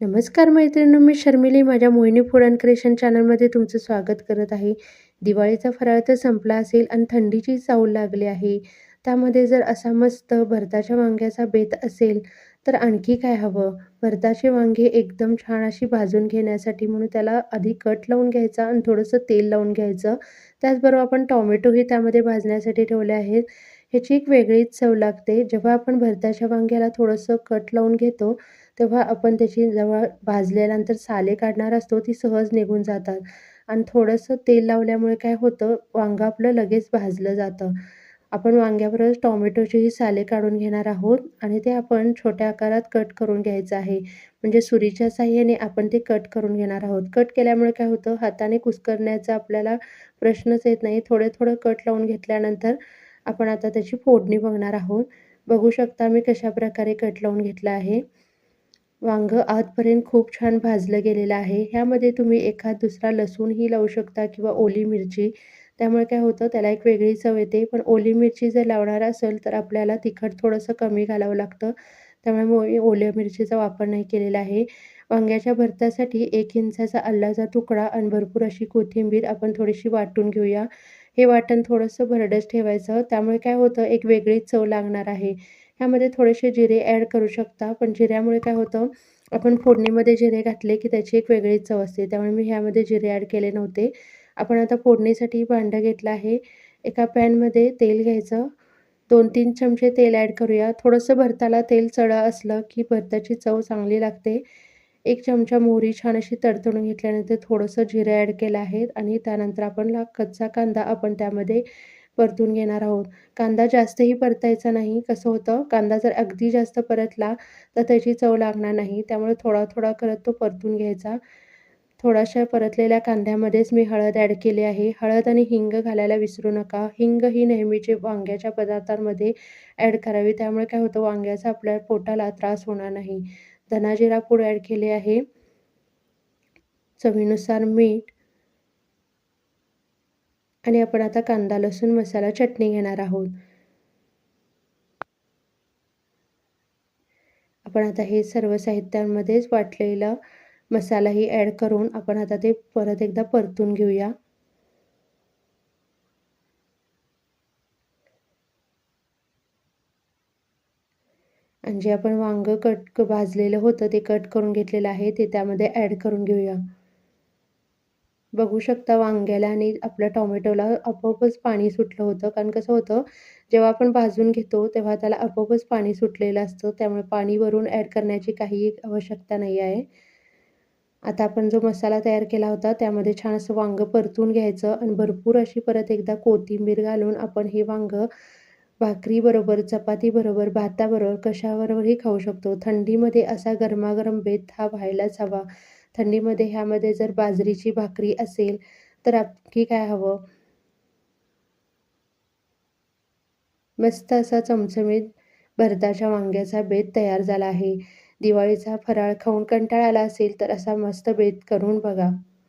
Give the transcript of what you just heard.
नमस्कार मैत्रिणी मी शर्मिली. माझ्या मोहिनी फूड अँड क्रिएशन चॅनलमध्ये तुमचं स्वागत करत आहे. दिवाळीचा फराळ तर संपला असेल आणि थंडीची चाऊल लागली आहे. त्यामध्ये जर असा मस्त भरताच्या वांग्याचा बेत असेल तर आणखी काय हवं? भरताचे वांगे एकदम छान अशी भाजून घेण्यासाठी म्हणून त्याला आधी कट लावून घ्यायचा आणि थोडंसं तेल लावून घ्यायचं. त्याचबरोबर आपण टॉमॅटोही त्यामध्ये भाजण्यासाठी ठेवले आहेत. ह्याची एक वेगळीच चव लागते. जेव्हा आपण भरताच्या वांग्याला थोडंसं कट लावून घेतो तेव्हा आपण त्याची जवळ भाजल्यानंतर साले काढणार असतो ती सहज निघून जातात. आणि थोडंसं तेल लावल्यामुळे काय होतं वांगं आपलं लगेच भाजलं जातं. आपण वांग्याबरोबर टॉमॅटोचीही साले काढून घेणार आहोत आणि ते आपण छोट्या आकारात कट करून घ्यायचं आहे. म्हणजे सुरीच्या साह्याने आपण ते कट करून घेणार आहोत. कट केल्यामुळे काय होतं हाताने कुस्करण्याचा आपल्याला प्रश्नच येत नाही. थोडे थोडं कट लावून घेतल्यानंतर आपण आता त्याची फोडणी बघणार आहोत. बघू शकता मी कशा प्रकारे कट लावून घेतलं आहे. वांगं आतपर्यंत खूप छान भाजलं गेलेलं आहे. ह्यामध्ये तुम्ही एखाद दुसरा लसूणही लावू शकता किंवा ओली मिरची. त्यामुळे काय होतं त्याला एक वेगळी चव येते. पण ओली मिरची जर लावणार असेल तर आपल्याला तिखट थोडंसं कमी घालावं लागतं. त्यामुळे मी ओल्या मिरचीचा वापर नाही केलेला आहे. वांग्याच्या भरतासाठी एक इंचाचा अल्लाचा तुकडा आणि भरपूर अशी कोथिंबीर आपण थोडीशी वाटून घेऊया. हे वाटण थोडंसं भरडच ठेवायचं. त्यामुळे काय होतं एक वेगळीच चव लागणार आहे. ह्यामध्ये थोडेसे जिरे ॲड करू शकता पण जिऱ्यामुळे काय होतं आपण फोडणीमध्ये जिरे घातले की त्याची एक वेगळीच चव असते. त्यामुळे मी ह्यामध्ये जिरे ॲड केले नव्हते. आपण आता फोडणीसाठी भांडं घेतलं आहे. एका पॅनमध्ये तेल घ्यायचं. दोन तीन चमचे तेल ॲड करूया. थोडंसं भरताला तेल चढ असलं की भरताची चव चांगली लागते. एक चमचा मोहरी छान अशी तडतडून घेतल्यानंतर थोडंसं जिरे ॲड केलं आहे आणि त्यानंतर आपण कच्चा कांदा आपण त्यामध्ये परतून घेणार आहोत. कांदा जास्तही परतायचा नाही. कसं होतं? कांदा जर अगदी जास्त परतला तर त्याची चव लागणार नाही. त्यामुळे थोडा थोडा करत तो परतून घ्यायचा. थोड्याशा परतलेल्या कांद्यामध्येच मी हळद ॲड केली आहे. हळद आणि हिंग घालायला विसरू नका. हिंग ही नेहमीचे वांग्याच्या पदार्थांमध्ये ॲड करावी. त्यामुळे काय होतं वांग्याचा आपल्या पोटाला त्रास होणार नाही. धनाजिरा पूड ॲड केले आहे. चवीनुसार मीठ आणि आपण आता कांदा लसूण मसाला चटणी घेणार आहोत. आपण आता हे सर्व साहित्यांमध्येच वाटलेलं मसालाही ॲड करून आपण आता ते परत एकदा परतून घेऊया. आणि जे आपण वांग कट भाजलेलं होतं ते कट करून घेतलेलं आहे ते त्यामध्ये ॲड करून घेऊया. बघू शकता वांग्याला आणि आपल्या टोमॅटोला आपोआपच पाणी सुटलं होतं कारण कसं होतं जेव्हा आपण भाजून घेतो तेव्हा त्याला आपोआपच पाणी सुटलेलं असतं त्यामुळे पाणी वरून ॲड करण्याची काही आवश्यकता नाही आहे. आता आपण जो मसाला तयार केला होता त्यामध्ये छान असं वांगं परतून घ्यायचं आणि भरपूर अशी परत एकदा कोथिंबीर घालून आपण हे वांगं भाकरीबरोबर चपातीबरोबर भाताबरोबर कशाबरोबरही खाऊ शकतो. थंडीमध्ये असा गरमागरम बेत हा व्हायलाच हवा. थंडीमध्ये ह्यामध्ये जर बाजरीची भाकरी असेल तर आपकी काय हवं? मस्त असा चमचमीत भरताच्या वांग्याचा बेत तयार झाला आहे. दिवाळीचा फराळ खाऊन कंटाळा आला असेल तर असा मस्त बेत करून बघा.